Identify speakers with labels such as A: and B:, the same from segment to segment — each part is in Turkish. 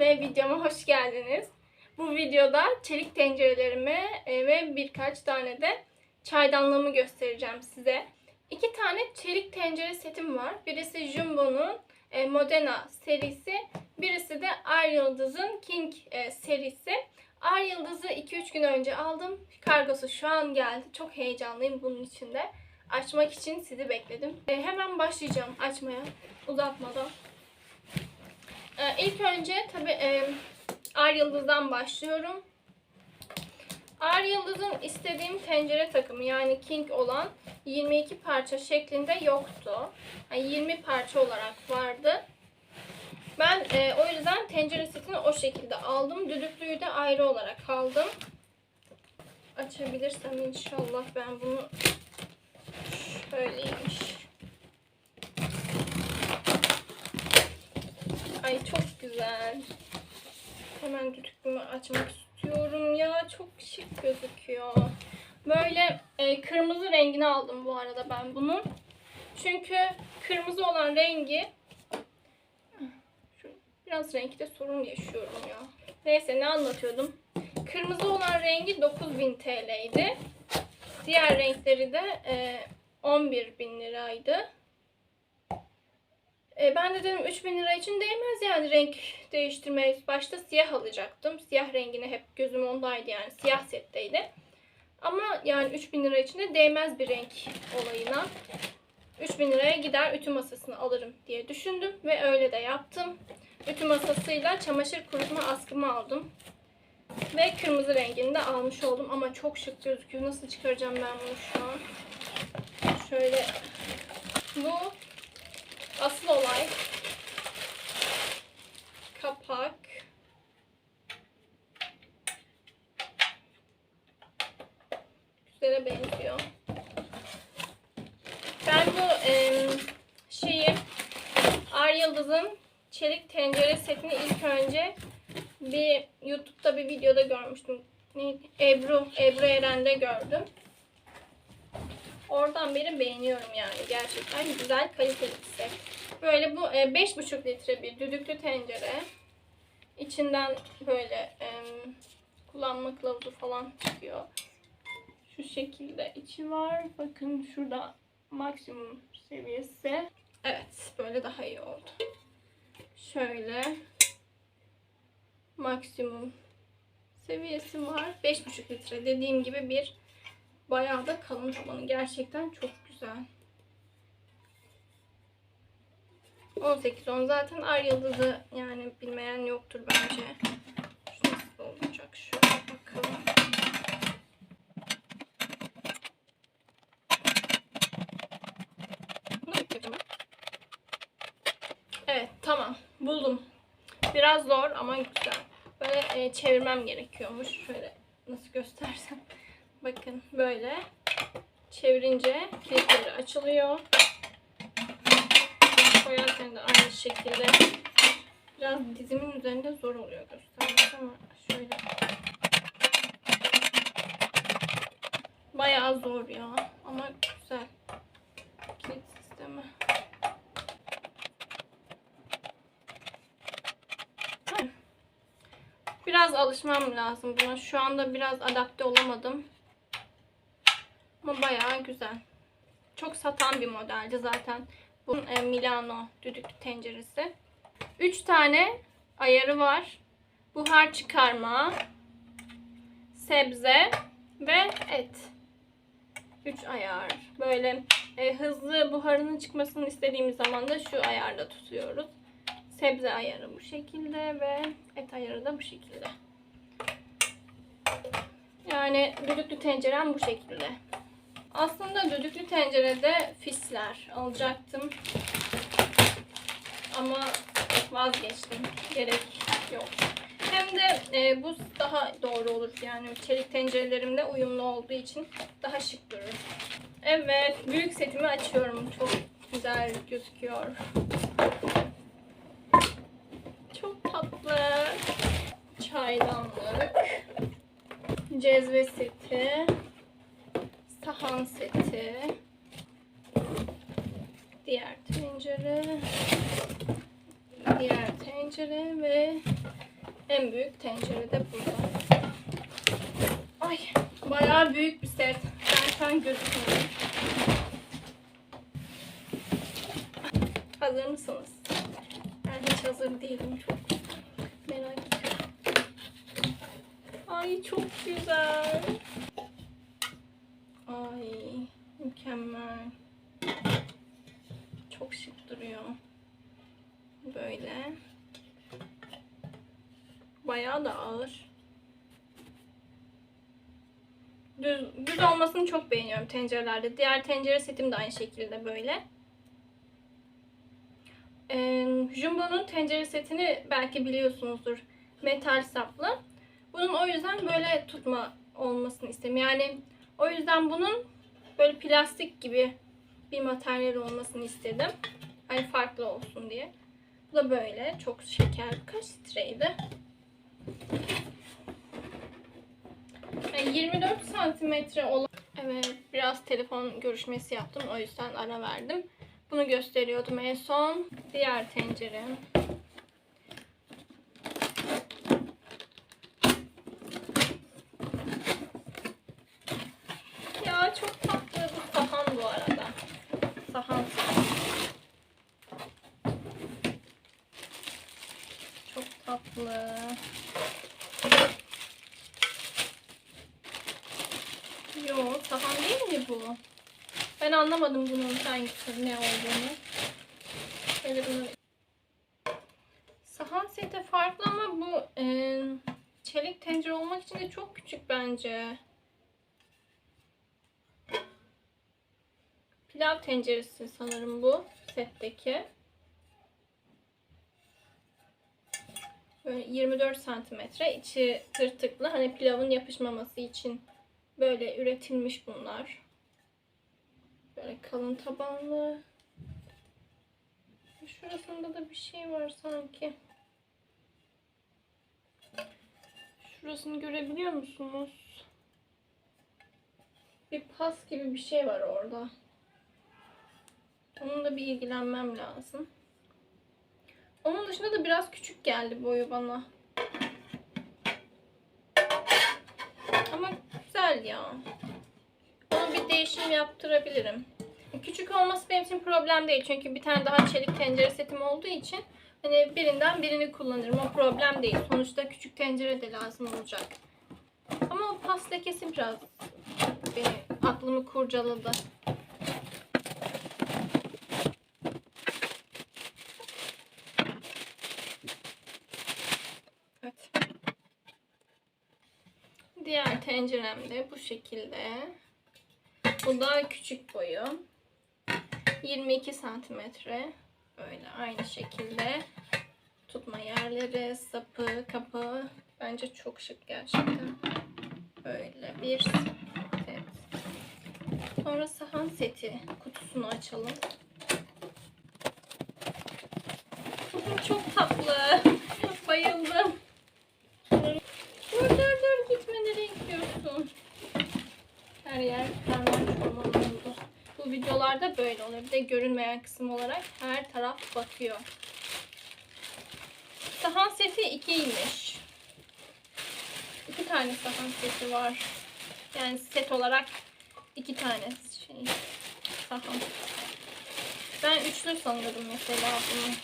A: Ve videoma hoş geldiniz. Bu videoda çelik tencerelerimi e, ve birkaç tane de çaydanlığımı göstereceğim size. İki tane çelik tencere setim var. Birisi Jumbo'nun e, Modena serisi. Birisi de Ay Yıldız'ın King e, serisi. Ay Yıldız'ı 2-3 gün önce aldım. Kargosu şu an geldi. Çok heyecanlıyım bunun için de. Açmak için sizi bekledim. Hemen başlayacağım açmaya uzatmadan. Ee, ilk önce tabi e, Ar Yıldız'dan başlıyorum. Ar Yıldız'ın istediğim tencere takımı yani King olan 22 parça şeklinde yoktu. Yani 20 parça olarak vardı. Ben e, o yüzden tencere setini o şekilde aldım. Düdüklüyü de ayrı olarak aldım. Açabilirsem inşallah ben bunu şöyleymiş. Ay çok güzel. Hemen düdüklümü açmak istiyorum ya. Çok şık gözüküyor. Böyle e, kırmızı rengini aldım bu arada ben bunun. Çünkü kırmızı olan rengi biraz renkte sorun yaşıyorum ya. Neyse ne anlatıyordum. Kırmızı olan rengi 9000 TL'ydi. Diğer renkleri de e, 11.000 liraydı. E, ben de dedim 3000 lira için değmez yani renk değiştirmeye. Başta siyah alacaktım. Siyah rengine hep gözüm ondaydı yani. Siyah setteydi. Ama yani 3000 lira için de değmez bir renk olayına. 3000 liraya gider ütü masasını alırım diye düşündüm ve öyle de yaptım. Ütü masasıyla çamaşır kurutma askımı aldım. Ve kırmızı rengini de almış oldum ama çok şık gözüküyor. Nasıl çıkaracağım ben bunu şu an? Şöyle bu Asıl olay kapak güzele benziyor. Ben bu e, şeyi Ar Yıldız'ın çelik tencere setini ilk önce bir YouTube'da bir videoda görmüştüm. Ebru, Ebru Eren'de gördüm. Oradan beri beğeniyorum yani. Gerçekten güzel kaliteli bir. Böyle bu e, 5,5 litre bir düdüklü tencere. İçinden böyle e, kullanma kılavuzu falan çıkıyor. Şu şekilde içi var. Bakın şurada maksimum seviyesi. Evet böyle daha iyi oldu. Şöyle maksimum seviyesi var. 5,5 litre dediğim gibi bir Bayağı da kalın tabanı. Gerçekten çok güzel. 18 10 zaten Ar Yıldız'ı yani bilmeyen yoktur bence. Şu nasıl olacak? Şöyle bakalım. Evet tamam buldum. Biraz zor ama güzel. Böyle e, çevirmem gerekiyormuş. Şöyle nasıl göstersem. Bakın böyle çevirince kilitleri açılıyor. Koyarken de aynı şekilde biraz dizimin üzerinde zor oluyor göstermek ama şöyle bayağı zor ya ama güzel kilit sistemi. Biraz alışmam lazım buna. Şu anda biraz adapte olamadım. Ama bayağı güzel. Çok satan bir modeldi zaten. Bu e, Milano düdüklü tenceresi. 3 tane ayarı var. Buhar çıkarma, sebze ve et. 3 ayar. Böyle e, hızlı buharının çıkmasını istediğimiz zaman da şu ayarda tutuyoruz. Sebze ayarı bu şekilde ve et ayarı da bu şekilde. Yani düdüklü tencerem bu şekilde. Aslında düdüklü tencerede fisler alacaktım. Ama vazgeçtim. Gerek yok. Hem de e, bu daha doğru olur. Yani çelik tencerelerimde uyumlu olduğu için daha şık durur. Evet. Büyük setimi açıyorum. Çok güzel gözüküyor. Çok tatlı. Çaydanlık. Cezve seti sahan seti, diğer tencere, diğer En büyük tencere de burada. Ay bayağı büyük bir set. An gözükmüyor. Hazır mısınız? Ben hiç hazır değilim. Çok merak ediyorum. Ay çok güzel. Ay mükemmel. Çok şık duruyor. Böyle. Bayağı da ağır. Düz, düz olmasını çok beğeniyorum tencerelerde. Diğer tencere setim de aynı şekilde böyle. Ee, Jumbo'nun tencere setini belki biliyorsunuzdur. Metal saplı. Bunun o yüzden böyle tutma olmasını istedim. Yani o yüzden bunun böyle plastik gibi bir materyal olmasını istedim. Hani farklı olsun diye. Bu da böyle. Çok şeker. Kaç litreydi? Yani 24 santimetre olan... Evet. Biraz telefon görüşmesi yaptım. O yüzden ara verdim. Bunu gösteriyordum en son. Diğer tencerem. Ya çok tatlı bu sahan bu arada. Sahan. Çok tatlı. Yo sahan değil mi bu? Ben anlamadım bunun hangisi ne olduğunu. Şöyle bunu... Sahan seti farklı ama bu e, çelik tencere olmak için de çok küçük bence. Pilav tenceresi sanırım bu setteki. Böyle 24 santimetre. içi tırtıklı. Hani pilavın yapışmaması için böyle üretilmiş bunlar. Böyle kalın tabanlı. Şurasında da bir şey var sanki. Şurasını görebiliyor musunuz? Bir pas gibi bir şey var orada. Onunla bir ilgilenmem lazım. Onun dışında da biraz küçük geldi boyu bana. Ama güzel ya. Değişim yaptırabilirim. Küçük olması benim için problem değil. Çünkü bir tane daha çelik tencere setim olduğu için hani birinden birini kullanırım. O problem değil. Sonuçta küçük tencere de lazım olacak. Ama o pas lekesi biraz beni aklımı kurcaladı. Evet. Diğer tencerem de bu şekilde. Bu da küçük boyu. 22 santimetre. Böyle aynı şekilde. Tutma yerleri, sapı, kapağı. Bence çok şık gerçekten. Böyle bir set. Sonra sahan seti kutusunu açalım. Çok tatlı. Bayıldım. Dur dur dur gitme nereye gidiyorsun? Her yer çorman oldu. Bu videolarda böyle oluyor. Bir de görünmeyen kısım olarak her taraf bakıyor. Sahan seti ikiymiş. İki tane sahan seti var. Yani set olarak iki tane şey sahan. Ben üçlü sanıyordum mesela bunu.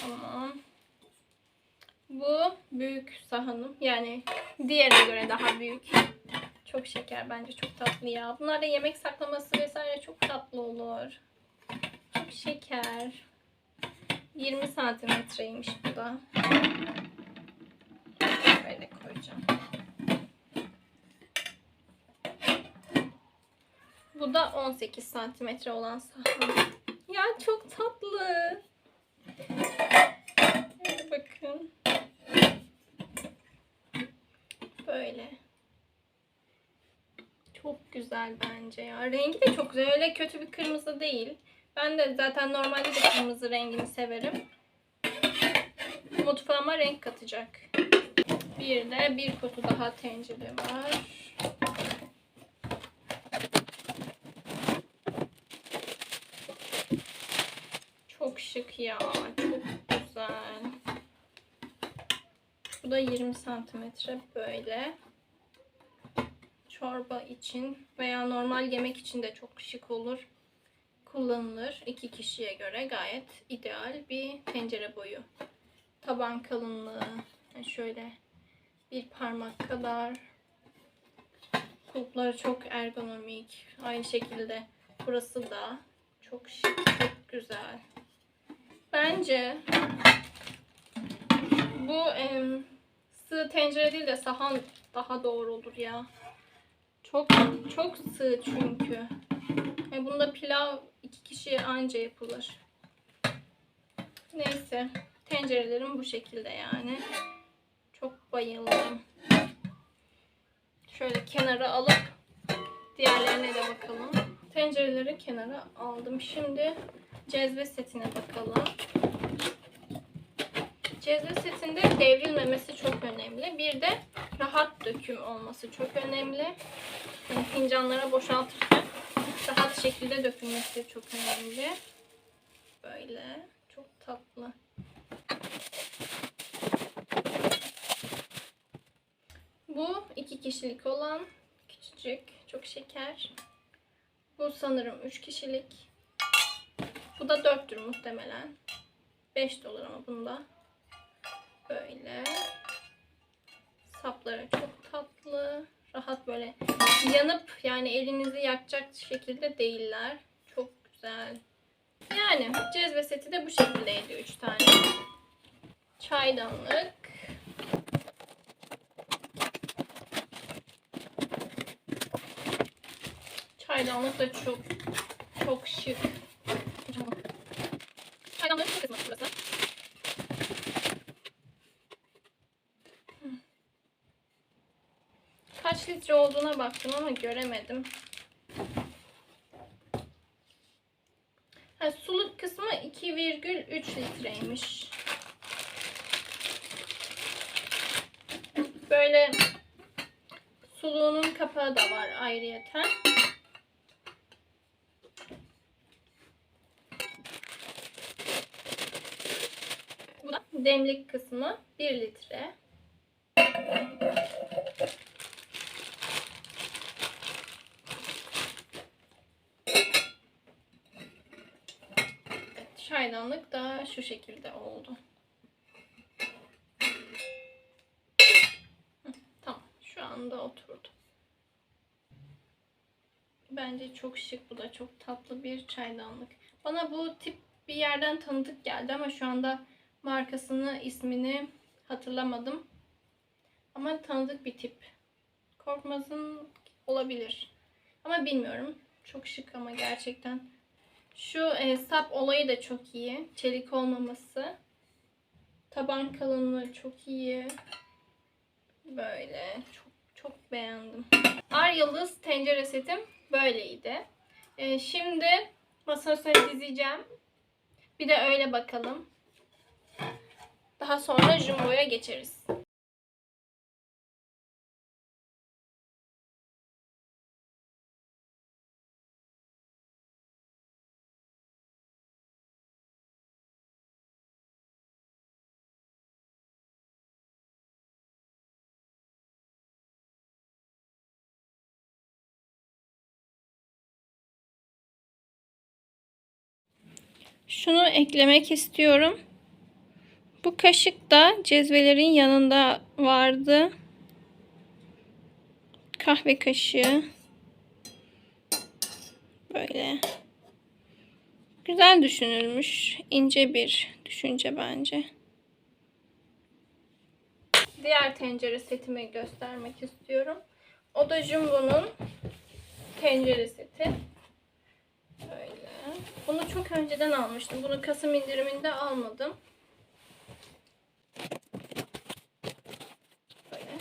A: Tamam. Bu büyük sahanım. Yani diğerine göre daha büyük. Çok şeker bence çok tatlı ya. Bunlar da yemek saklaması vesaire çok tatlı olur. Çok şeker. 20 santimetreymiş bu da. Böyle koyacağım. Bu da 18 santimetre olan sahan. Ya çok tatlı. Hadi bakın. Böyle. Çok güzel bence ya. Rengi de çok güzel. Öyle kötü bir kırmızı değil. Ben de zaten normalde de kırmızı rengini severim. Mutfağıma renk katacak. Bir de bir kutu daha tencere var. şık ya. Çok güzel. Bu da 20 santimetre böyle. Çorba için veya normal yemek için de çok şık olur. Kullanılır. iki kişiye göre gayet ideal bir tencere boyu. Taban kalınlığı şöyle bir parmak kadar. Kulpları çok ergonomik. Aynı şekilde burası da çok şık, çok güzel. Bence bu em, sığ tencere değil de sahan daha doğru olur ya. Çok çok sığ çünkü. E bunda pilav iki kişiye anca yapılır. Neyse. Tencerelerim bu şekilde yani. Çok bayıldım. Şöyle kenara alıp diğerlerine de bakalım. Tencereleri kenara aldım. Şimdi cezve setine bakalım. Cezve setinde devrilmemesi çok önemli. Bir de rahat döküm olması çok önemli. Yani fincanlara boşaltırken rahat şekilde dökülmesi çok önemli. Böyle çok tatlı. Bu iki kişilik olan küçücük, çok şeker. Bu sanırım üç kişilik. Bu da dörttür muhtemelen. 5 dolar ama bunda. Böyle. Sapları çok tatlı. Rahat böyle yanıp yani elinizi yakacak şekilde değiller. Çok güzel. Yani cezve seti de bu şekildeydi 3 tane. Çaydanlık. Çaydanlık da çok çok şık. Çaydanlığın şu kısmı burası. Kaç litre olduğuna baktım ama göremedim. Ha, suluk kısmı 2,3 litreymiş. Böyle suluğunun kapağı da var ayrıyeten. Bu da demlik kısmı 1 litre. Evet, çaydanlık da şu şekilde oldu. Tamam, şu anda oturdu. Bence çok şık. Bu da çok tatlı bir çaydanlık. Bana bu tip bir yerden tanıdık geldi ama şu anda markasını, ismini hatırlamadım. Ama tanıdık bir tip. Korkmaz'ın olabilir. Ama bilmiyorum. Çok şık ama gerçekten. Şu e, sap olayı da çok iyi. Çelik olmaması. Taban kalınlığı çok iyi. Böyle çok çok beğendim. Ar Yıldız tencere setim böyleydi. E, şimdi masanın üstüne dizeceğim. Bir de öyle bakalım. Daha sonra jumbo'ya geçeriz. Şunu eklemek istiyorum. Bu kaşık da cezvelerin yanında vardı. Kahve kaşığı. Böyle. Güzel düşünülmüş. ince bir düşünce bence. Diğer tencere setimi göstermek istiyorum. O da Jumbo'nun tencere seti. Böyle. Bunu çok önceden almıştım. Bunu Kasım indiriminde almadım. Böyle.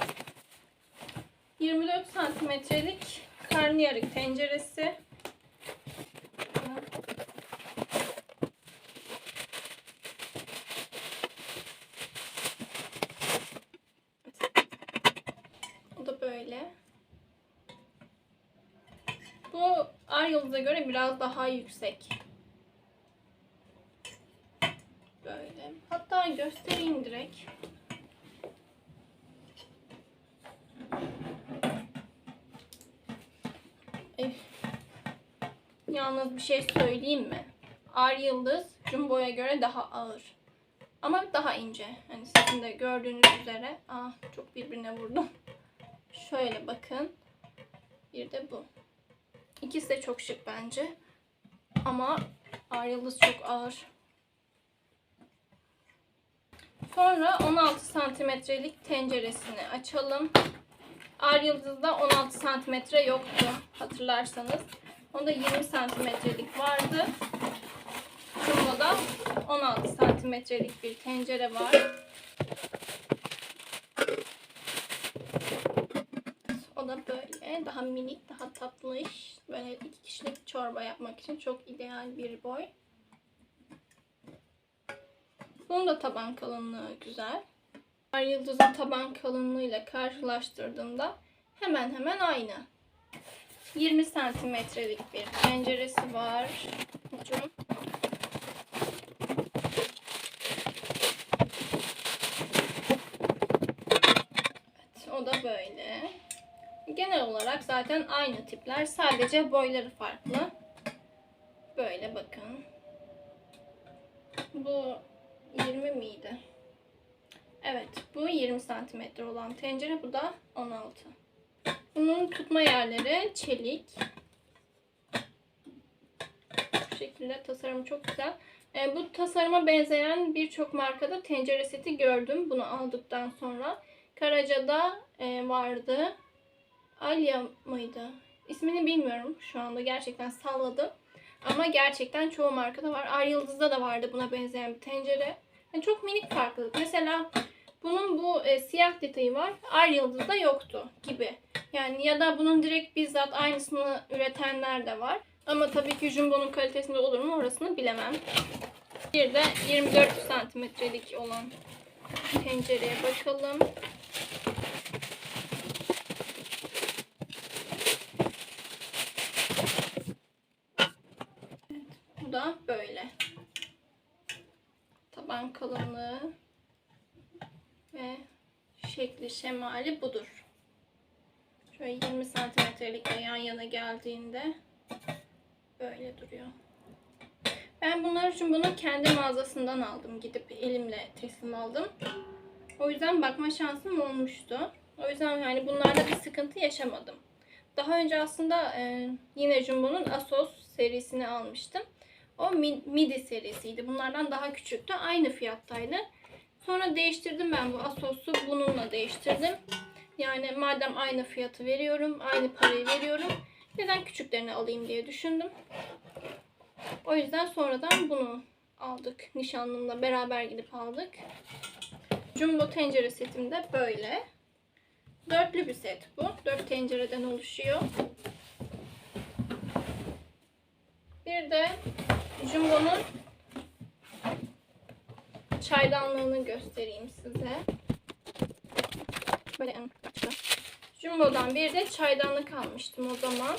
A: 24 santimetrelik karnıyarık tenceresi. O da böyle. Bu Ar Yıldız'a göre biraz daha yüksek. Hatta göstereyim direkt. Eh. Yalnız bir şey söyleyeyim mi? Ar Yıldız Jumbo'ya göre daha ağır. Ama daha ince. Hani sizin de gördüğünüz üzere. Ah çok birbirine vurdum. Şöyle bakın. Bir de bu. İkisi de çok şık bence. Ama Ar Yıldız çok ağır. Sonra 16 santimetrelik tenceresini açalım. Ar Yıldız'da 16 santimetre yoktu hatırlarsanız. Onda 20 santimetrelik vardı. Jumbo'da 16 santimetrelik bir tencere var. O da böyle daha minik, daha tatlış. Böyle iki kişilik çorba yapmak için çok ideal bir boy. Bunun da taban kalınlığı güzel. Ar Yıldız'ın taban kalınlığıyla karşılaştırdığımda hemen hemen aynı. 20 santimetrelik bir tenceresi var. Ucum. Evet, o da böyle. Genel olarak zaten aynı tipler. Sadece boyları farklı. Böyle bakın. Bu 20 miydi? Evet, bu 20 santimetre olan tencere, bu da 16. Bunun tutma yerleri çelik. Bu şekilde tasarımı çok güzel. E, bu tasarıma benzeyen birçok markada tencere seti gördüm. Bunu aldıktan sonra. Karaca'da e, vardı. Alya mıydı? İsmini bilmiyorum şu anda. Gerçekten salladım. Ama gerçekten çoğu markada var. Ar Yıldız'da da vardı buna benzeyen bir tencere. Yani çok minik farklılık. Mesela bunun bu e, siyah detayı var. Ar Yıldız'da yoktu gibi. Yani ya da bunun direkt bizzat aynısını üretenler de var. Ama tabii ki Jumbo'nun kalitesinde olur mu orasını bilemem. Bir de 24 santimetrelik olan tencereye bakalım. Bu da böyle. Taban kalınlığı ve şekli şemali budur. Şöyle 20 santimetrelikle yan yana geldiğinde böyle duruyor. Ben bunlar için bunu kendi mağazasından aldım. Gidip elimle teslim aldım. O yüzden bakma şansım olmuştu. O yüzden yani bunlarda bir sıkıntı yaşamadım. Daha önce aslında e, yine Jumbo'nun Asos serisini almıştım. O midi serisiydi. Bunlardan daha küçüktü. Aynı fiyattaydı. Sonra değiştirdim ben bu Asos'u. Bununla değiştirdim. Yani madem aynı fiyatı veriyorum, aynı parayı veriyorum. Neden küçüklerini alayım diye düşündüm. O yüzden sonradan bunu aldık. Nişanlımla beraber gidip aldık. Jumbo tencere setim de böyle. Dörtlü bir set bu. Dört tencereden oluşuyor. Bir de Jumbo'nun çaydanlığını göstereyim size. Böyle en başta. Jumbo'dan bir de çaydanlık almıştım o zaman.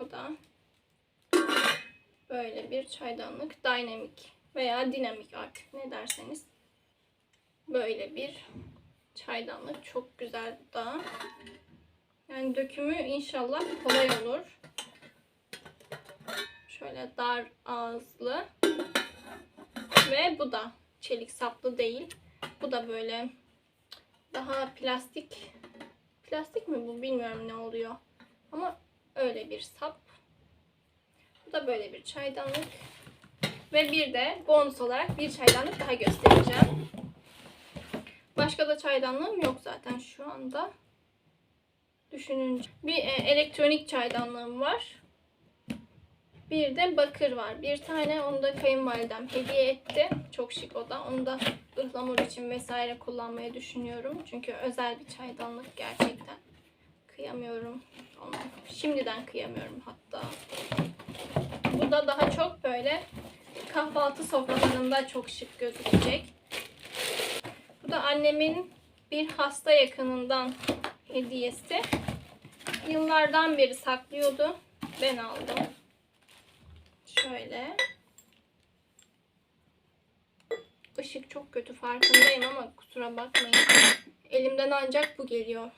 A: O da böyle bir çaydanlık. Dynamic veya dinamik artık ne derseniz. Böyle bir çaydanlık. Çok güzel da. Yani dökümü inşallah kolay olur. Şöyle dar ağızlı. Ve bu da çelik saplı değil. Bu da böyle daha plastik. Plastik mi bu bilmiyorum ne oluyor. Ama öyle bir sap. Bu da böyle bir çaydanlık. Ve bir de bonus olarak bir çaydanlık daha göstereceğim. Başka da çaydanlığım yok zaten şu anda. Düşününce. Bir e, elektronik çaydanlığım var. Bir de bakır var. Bir tane onu da kayınvalidem hediye etti. Çok şık o da. Onu da ıhlamur için vesaire kullanmayı düşünüyorum. Çünkü özel bir çaydanlık gerçekten. Kıyamıyorum. Şimdiden kıyamıyorum hatta. Bu da daha çok böyle kahvaltı sofralarında çok şık gözükecek. Bu da annemin bir hasta yakınından hediyesi. Yıllardan beri saklıyordu. Ben aldım. Şöyle. Işık çok kötü farkındayım ama kusura bakmayın. Elimden ancak bu geliyor.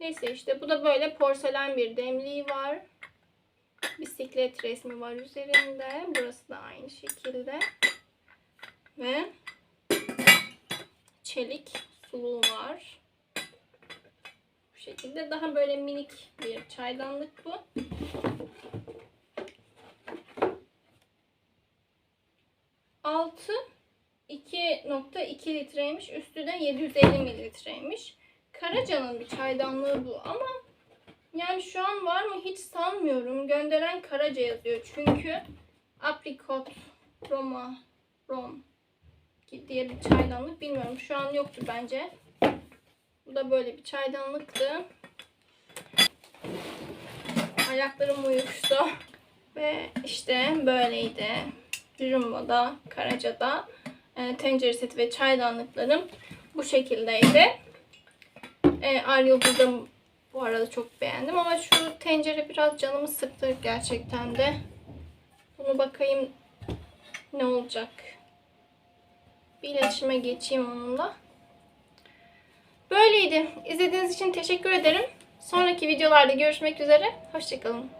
A: Neyse işte bu da böyle porselen bir demliği var. Bisiklet resmi var üzerinde. Burası da aynı şekilde. Ve çelik suluğu var. Bu şekilde daha böyle minik bir çaydanlık bu. Altı 2.2 litreymiş. Üstü de 750 mililitreymiş. Karaca'nın bir çaydanlığı bu ama yani şu an var mı hiç sanmıyorum. Gönderen Karaca yazıyor. Çünkü aprikot, roma, rom diye bir çaydanlık bilmiyorum. Şu an yoktu bence. Bu da böyle bir çaydanlıktı. Ayaklarım uyuştu. Ve işte böyleydi. Jumbo'da, Karaca'da e, tencere seti ve çaydanlıklarım bu şekildeydi. E, Ar Yıldız'ı bu arada çok beğendim ama şu tencere biraz canımı sıktı gerçekten de. Bunu bakayım ne olacak. Bir iletişime geçeyim onunla. Böyleydi. İzlediğiniz için teşekkür ederim. Sonraki videolarda görüşmek üzere. Hoşçakalın.